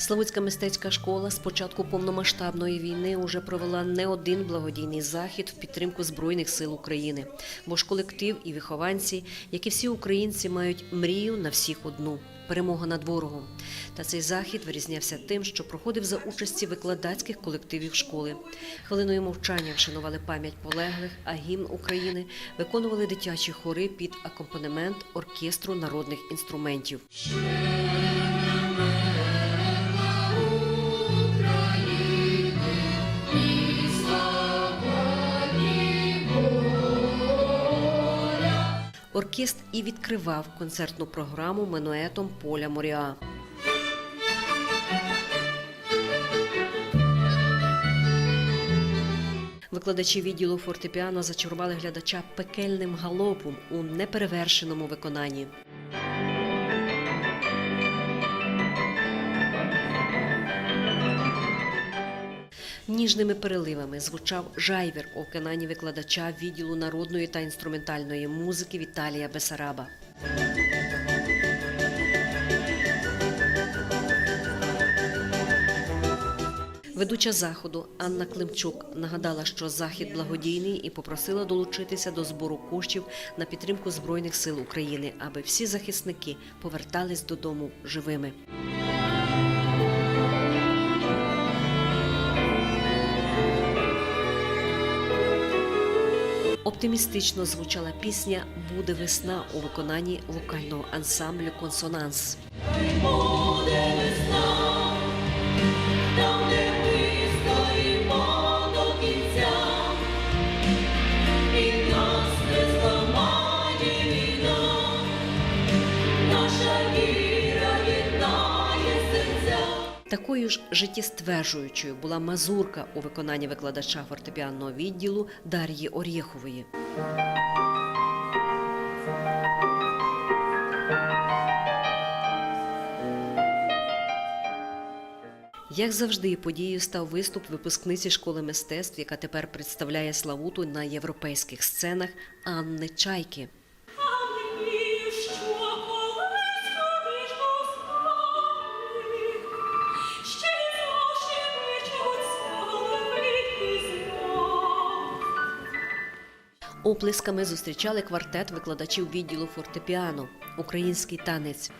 Славутська мистецька школа з початку повномасштабної війни уже провела не один благодійний захід в підтримку Збройних сил України. Бо ж колектив і вихованці, як і всі українці, мають мрію на всіх одну перемога над ворогом. Та цей захід вирізнявся тим, що проходив за участі викладацьких колективів школи. Хвилиною мовчання вшанували пам'ять полеглих, а гімн України виконували дитячі хори під акомпанемент оркестру народних інструментів. Оркестр і відкривав концертну програму минуетом Поля Моріа. Викладачі відділу фортепіано зачарували глядача пекельним галопом у неперевершеному виконанні. Ніжними переливами звучав жайвір у виконанні викладача відділу народної та інструментальної музики Віталія Бесараба. Ведуча заходу Анна Климчук нагадала, що захід благодійний і попросила долучитися до збору коштів на підтримку Збройних сил України, аби всі захисники повертались додому живими. Оптимістично звучала пісня Буде весна у виконанні вокального ансамблю Консонанс. Буде весна, Такою ж життєстверджуючою була мазурка у виконанні викладача фортепіанного відділу Дар'ї Орєхової. Як завжди, подією став виступ випускниці школи мистецтв, яка тепер представляє Славуту на європейських сценах Анни Чайки. Оплесками зустрічали квартет викладачів відділу фортепіано, український танець.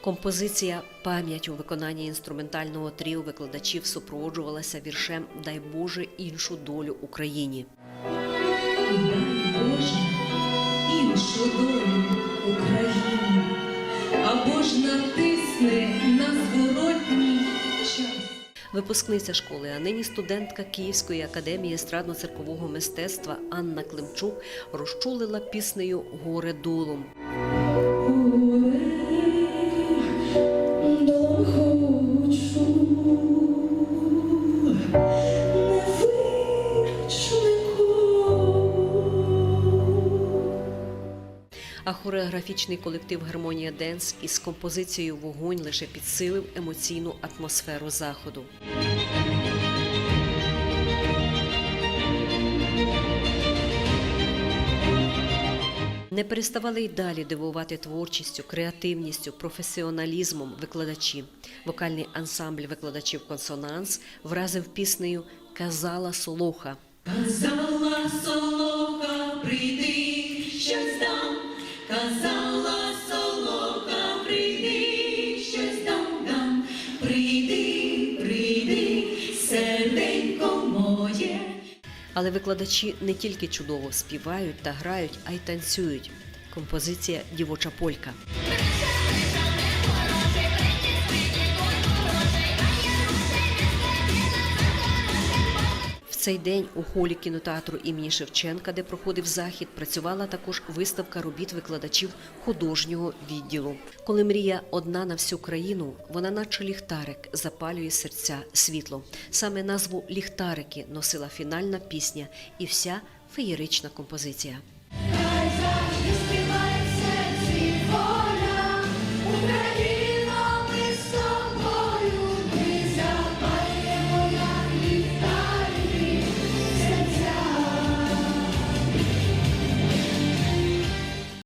Композиція Пам'ять у виконанні інструментального тріо викладачів супроводжувалася віршем Дай Боже іншу долю Україні. Дай Боже іншу долю Україні, або ж натисне. Випускниця школи, а нині студентка Київської академії естрадно-циркового мистецтва Анна Климчук розчулила піснею Горе долом. А хореографічний колектив Гармонія Денс із композицією Вогонь лише підсилив емоційну атмосферу заходу. Не переставали й далі дивувати творчістю, креативністю, професіоналізмом викладачі. Вокальний ансамбль викладачів консонанс вразив піснею Казала Солоха. Казала солоха, прийди, щось дам. Але викладачі не тільки чудово співають та грають, а й танцюють. Композиція Дівоча полька. Цей день у холі кінотеатру імені Шевченка, де проходив захід, працювала також виставка робіт викладачів художнього відділу. Коли мрія одна на всю країну, вона, наче ліхтарик, запалює серця світло. Саме назву ліхтарики носила фінальна пісня і вся феєрична композиція.